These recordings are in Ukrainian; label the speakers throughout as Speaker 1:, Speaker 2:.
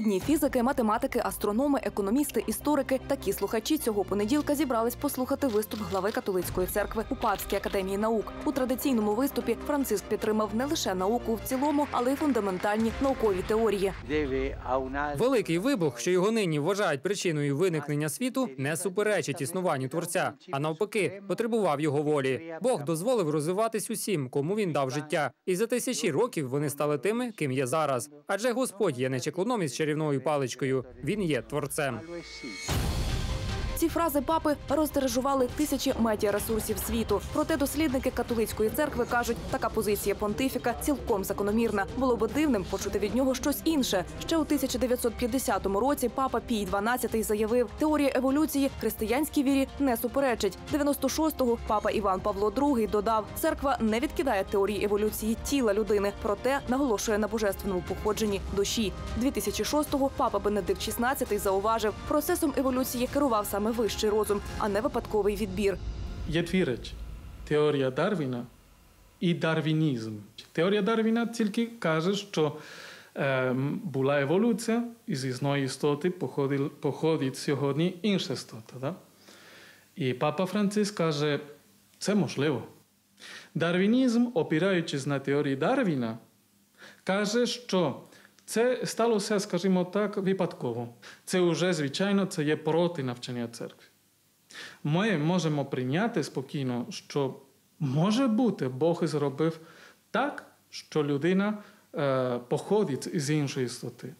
Speaker 1: Дні фізики, математики, астрономи, економісти, історики. Такі слухачі цього понеділка зібрались послухати виступ глави католицької церкви у Павській академії наук. У традиційному виступі Франциск підтримав не лише науку в цілому, але й фундаментальні наукові теорії.
Speaker 2: Великий вибух, що його нині вважають причиною виникнення світу, не суперечить існуванню творця, а навпаки, потребував його волі. Бог дозволив розвиватись усім, кому він дав життя, і за тисячі років вони стали тими, ким є зараз. Адже Господь є не чеклуном із чарівною паличкою, він є творцем.
Speaker 1: Ці фрази папи розтиражували тисячі медіаресурсів світу. Проте дослідники католицької церкви кажуть, така позиція понтифіка цілком закономірна. Було би дивним почути від нього щось інше. Ще у 1950 році папа Пій XII заявив, теорія еволюції християнській вірі не суперечить. 96-го папа Іван Павло II додав, церква не відкидає теорії еволюції тіла людини, проте наголошує на божественному походженні душі. 2006-го папа Бенедикт XVI зауважив, процесом еволюції керував саме вищий розум, а не випадковий відбір.
Speaker 3: Є дві речі: теорія Дарвіна і дарвінізм. Теорія Дарвіна тільки каже, що ем, була еволюція, і з існої істоти походить, походить сьогодні інша істота. Да? І папа Франциск каже, це можливо. Дарвінізм, опираючись на теорії Дарвіна, каже, що це сталося, скажімо так, випадково. Це вже, звичайно, це є проти навчання церкви. Ми можемо прийняти спокійно, що може бути, Бог зробив так, що людина е, походить з іншої істоти.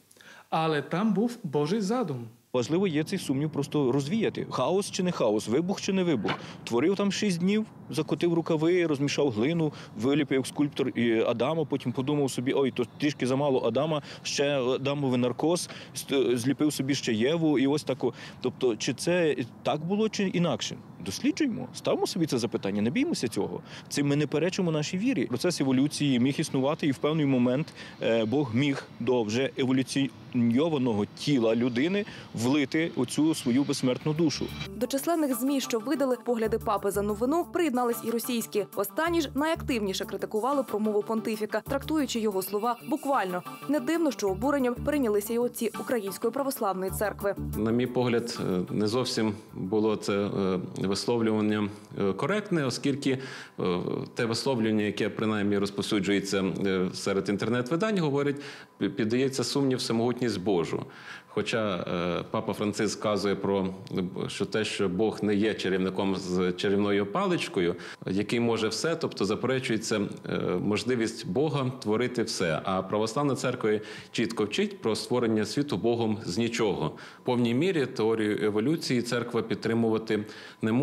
Speaker 3: Але там був Божий задум.
Speaker 4: Важливо є цей сумнів просто розвіяти. Хаос чи не хаос, вибух чи не вибух. Творив там шість днів, закотив рукави, розмішав глину, виліпив скульптор і Адама. Потім подумав собі, ой, то трішки замало Адама, ще Адамовий наркоз, зліпив собі ще Єву, і ось тако. Тобто, чи це так було, чи інакше? Досліджуємо, ставимо собі це запитання, не біймося цього. Цим ми не перечимо нашій вірі. Процес еволюції міг існувати, і в певний момент е, Бог міг до вже еволюційованого тіла людини влити оцю свою безсмертну душу.
Speaker 1: До численних змі, що видали погляди папи за новину, приєднались і російські. Останні ж найактивніше критикували промову понтифіка, трактуючи його слова буквально. Не дивно, що обуренням перейнялися й отці Української православної церкви.
Speaker 5: На мій погляд, е, не зовсім було це е, висловлювання е, коректне, оскільки е, те висловлювання, яке принаймні розповсюджується е, серед інтернет-видань, говорить, піддається сумнів всемогутність Божу. Хоча папа Франциск вказує про що те, що Бог не є чарівником з чарівною паличкою, який може все, тобто заперечується можливість Бога творити все. А православна церква чітко вчить про створення світу Богом з нічого. В повній мірі теорію еволюції церква підтримувати не може.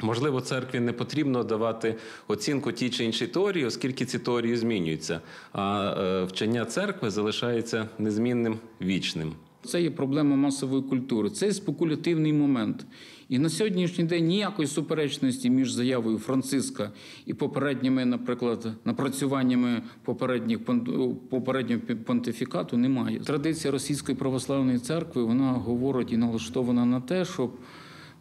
Speaker 5: Можливо, церкві не потрібно давати оцінку тій чи іншій теорії, оскільки ці теорії змінюються. А е, вчення церкви залишається незмінним вічним.
Speaker 6: Це є проблема масової культури, це спекулятивний момент. І на сьогоднішній день ніякої суперечності між заявою Франциска і попередніми, наприклад, напрацюваннями попередніх попереднього понтифікату немає. Традиція Російської православної церкви вона говорить і налаштована на те, щоб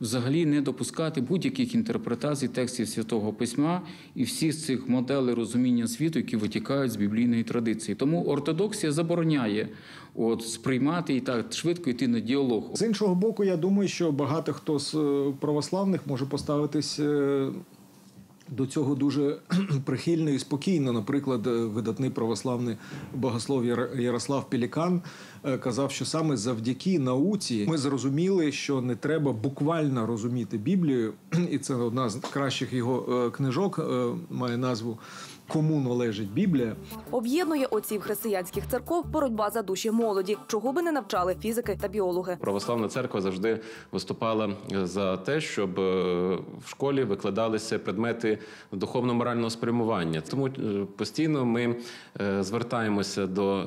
Speaker 6: взагалі не допускати будь-яких інтерпретацій текстів святого письма і всіх цих моделей розуміння світу, які витікають з біблійної традиції. Тому ортодоксія забороняє от сприймати і так швидко йти на діалог.
Speaker 7: З іншого боку, я думаю, що багато хто з е, православних може поставитись е, до цього дуже прихильно і спокійно. Наприклад, е, видатний православний богослов Яр- Ярослав Пілікан е, казав, що саме завдяки науці ми зрозуміли, що не треба буквально розуміти Біблію, і це одна з кращих його е, книжок, має назву Кому належить Біблія.
Speaker 1: Об'єднує отців християнських церков боротьба за душі молоді, чого би не навчали фізики та біологи.
Speaker 5: Православна церква завжди виступала за те, щоб е, в школі викладалися предмети духовно-морального спрямування. Тому е, постійно ми е, звертаємося до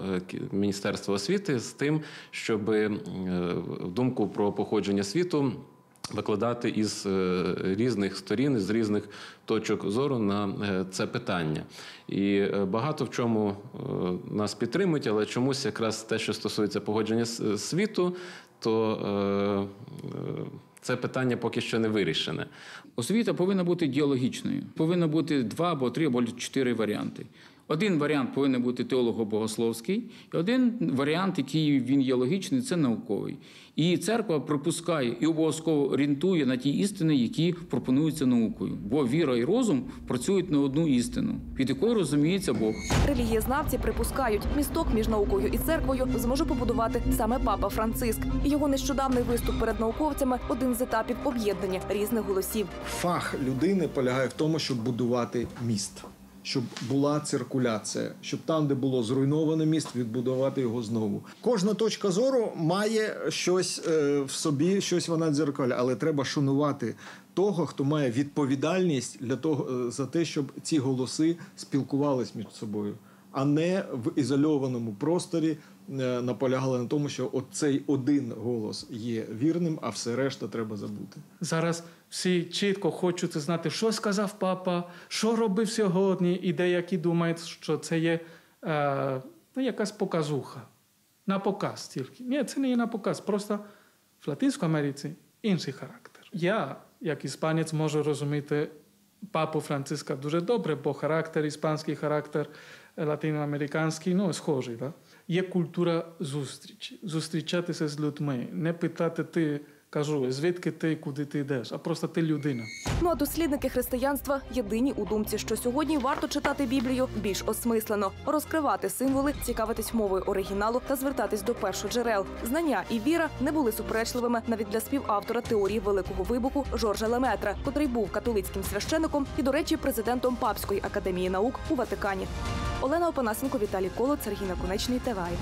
Speaker 5: Міністерства освіти з тим, щоб думку про походження світу. Викладати із е, різних сторін, з різних точок зору на е, це питання, і е, багато в чому нас підтримують, але чомусь якраз те, що стосується погодження світу, то це питання поки що не вирішене.
Speaker 6: Освіта повинна бути діалогічною. Повинно бути два або три або чотири варіанти. Один варіант повинен бути теолого-богословський, і один варіант, який він є логічний, це науковий. І церква припускає і обов'язково орієнтує на ті істини, які пропонуються наукою. Бо віра і розум працюють на одну істину, під якою розуміється Бог.
Speaker 1: Релігієзнавці припускають, місток між наукою і церквою зможе побудувати саме папа Франциск. І Його нещодавний виступ перед науковцями один з етапів об'єднання різних голосів.
Speaker 7: Фах людини полягає в тому, щоб будувати міст, щоб була циркуляція, щоб там, де було зруйноване міст, відбудувати його знову. Кожна точка зору має щось е, в собі, щось вона дзеркаля, але треба шанувати того, хто має відповідальність для того е, за те, щоб ці голоси спілкувались між собою, а не в ізольованому просторі е, наполягали на тому, що от цей один голос є вірним, а все решта треба забути.
Speaker 3: Зараз всі чітко хочуть знати, що сказав папа, що робив сьогодні, і деякі думають, що це є е, ну, якась показуха. На показ тільки. Ні, це не є на показ. Просто в Латинській Америці інший характер. Я, як іспанець, можу розуміти папу Франциска дуже добре, бо характер, іспанський характер латиноамериканський, ну, схожий. Да? Є культура зустрічі, зустрічатися з людьми, не питати ти, кажу, звідки ти, куди ти йдеш, а просто ти людина.
Speaker 1: Ну а дослідники християнства єдині у думці, що сьогодні варто читати Біблію більш осмислено, розкривати символи, цікавитись мовою оригіналу та звертатись до першоджерел. Знання і віра не були суперечливими навіть для співавтора теорії великого вибуху Жоржа Леметра, котрий був католицьким священником і, до речі, президентом Папської академії наук у Ватикані. Олена Опанасенко, Віталій Колот, Сергій Наконечний, ТВАЙ.